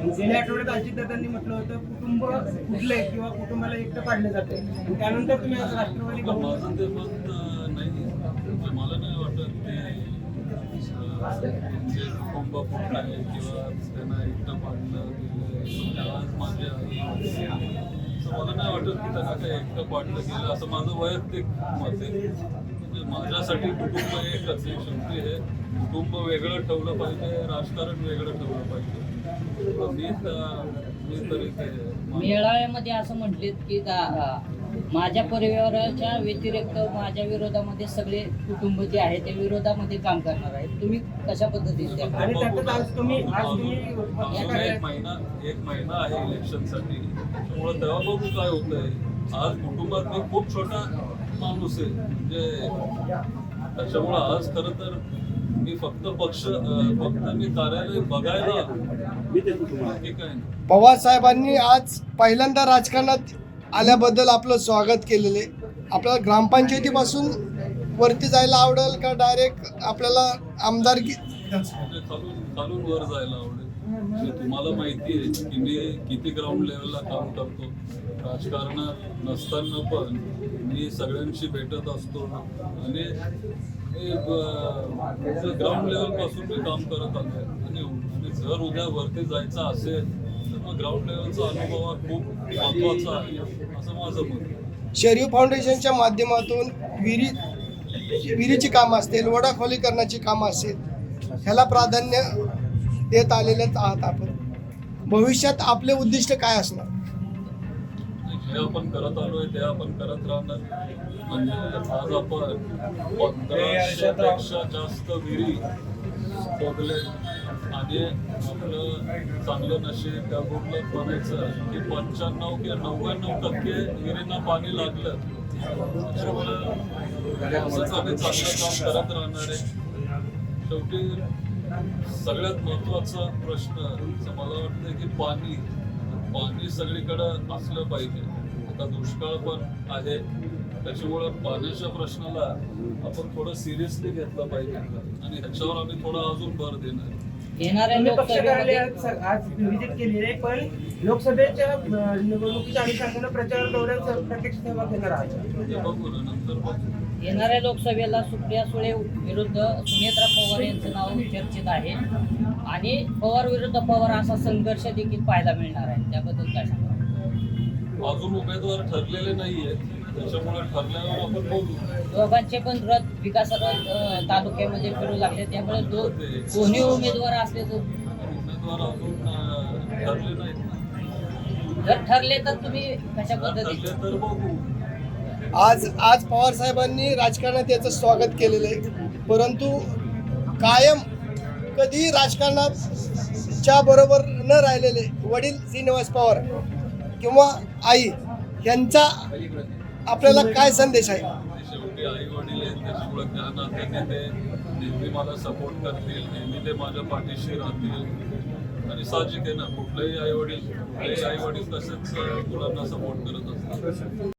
गेल्या आठवड्यात अजितदादांनी म्हटलं होतं कुटुंब कुठलंय किंवा कुटुंबाला एकटं पाडलं जाते त्यानंतर तुम्ही आज राष्ट्रवादी ते म्हणजे मला नाही वाटत जे कुटुंब कुठलं आहे किंवा त्यांना एकटं पाडलं गेलं त्याला मला नाही वाटत की त्यांना काही एकटं पाडलं गेलं? असं माझं वैयक्तिक मत आहे. म्हणजे माझ्यासाठी कुटुंब एकच आहे शेवटी हे कुटुंब वेगळं ठेवलं पाहिजे राजकारण वेगळं ठेवलं पाहिजे. मी तर मी तरी ते मेळाव्यामध्ये असं म्हटलेत की माझ्या परिवाराच्या व्यतिरिक्त माझ्या विरोधामध्ये सगळे कुटुंब जे आहे ते विरोधामध्ये काम करणार आहेत. तुम्ही कशा पद्धतीने एक महिना एक महिना आहे इलेक्शनसाठी. त्यामुळे तेव्हा बघू काय होतंय. आज कुटुंबात मी खूप छोटा माणूस आहे. म्हणजे त्याच्यामुळं आज खरं तर मी फक्त पक्ष फक्त मी कार्यालय बघायला काय नाही. पवार साहेबांनी आज पहिल्यांदा राजकारणात आल्याबद्दल आपलं स्वागत केलेले आपल्याला ग्रामपंचायतीपासून वरती जायला आवडेल का? डायरेक्ट आपल्याला आमदारकी खालून खालून वर जायला आवडेल. म्हणजे तुम्हाला माहिती आहे की मी किती ग्राउंड लेवलला काम करतो. राजकारणात नसताना पण मी सगळ्यांशी भेटत असतो आणि ग्राउंड लेवलपासून मी काम करत आलो. आणि जर उद्या वरती जायचं असेल तर मग ग्राउंड लेवलचा अनुभव हा खूप महत्त्वाचा आहे असं माझं मत आहे. शरीफ फाउंडेशनच्या माध्यमातून विहिरी विहिरीची कामं असतील वडाखोलीकरणाची कामं असतील ह्याला प्राधान्य देत आलेलेच आहात आपण. भविष्यात आपले उद्दिष्ट काय असणार? जे आपण करत आलोय ते आपण करत राहणार. म्हणजे आज आपण पंधराशे पेक्षा जास्त विहिरी शोधले आणि आपलं चांगलं नशीब त्या गुडलं म्हणायचं की पंच्याण्णव किंवा नव्याण्णव टक्के विहिरींना पाणी लागलं. त्यामुळे आम्ही चांगलं काम करत राहणार आहे. शेवटी सगळ्यात महत्त्वाचा प्रश्न असं मला वाटतं की पाणी पाणी सगळीकडं असलं पाहिजे. आता दुष्काळ पण आहे. त्याच्यामुळं पाण्याच्या प्रश्नाला आपण थोडं सिरियसली घेतलं पाहिजे. आणि ह्याच्यावर आम्ही थोडा अजून भर देणार. येणाऱ्या तुम्ही पक्ष लोकसभेमध्ये कार्यालयात आज व्हिजिट केली आहे पण लोकसभेच्या अं, निवडणुकीच्या अनुषंगानं प्रचार दौऱ्यात स- प्रत्यक्ष सहभाग घेणार आहात. ते बघू ना नंतर बघू येणाऱ्या लोकसभेला सुप्रिया सुळे विरुद्ध सुनेत्रा पवार यांचं नाव चर्चेत आहे. आणि पवार विरुद्ध पवार असा संघर्ष देखील पाहायला मिळणार आहे. त्याबद्दल काय सांगा अजून उमेदवार ठरलेले नाहीये. त्याच्यामुळे ठरल्यावर आपण बघू दोघांचे पण रथ विकास रथ अं, तालुक्यामध्ये फिरू लागले. त्यामुळे दो दोन्ही उमेदवार असले तर उमेदवार अजून अं, ठरले नाहीत. ना जर ठरले तर तुम्ही कशा जर पद्धतीने ठरले तर बघू. आज आज पवार साहेबांनी राजकारणात याचं स्वागत केलेलं आहे. परंतु कायम कधी राजकारणाच्या बरोबर न राहिलेले वडील श्रीनिवास पवार किंवा आई यांचा आपल्याला काय संदेश आहे? शेवटी आई वडील आहेत त्याच्यामुळे त्या नात्याने ते नेहमी मला सपोर्ट करतील नेहमी ते माझ्या पाठीशी राहतील. आणि साहजिक आहे ना कुठलेही आई वडील कुठलेही आई वडील तसेच मुलांना सपोर्ट करत असतात.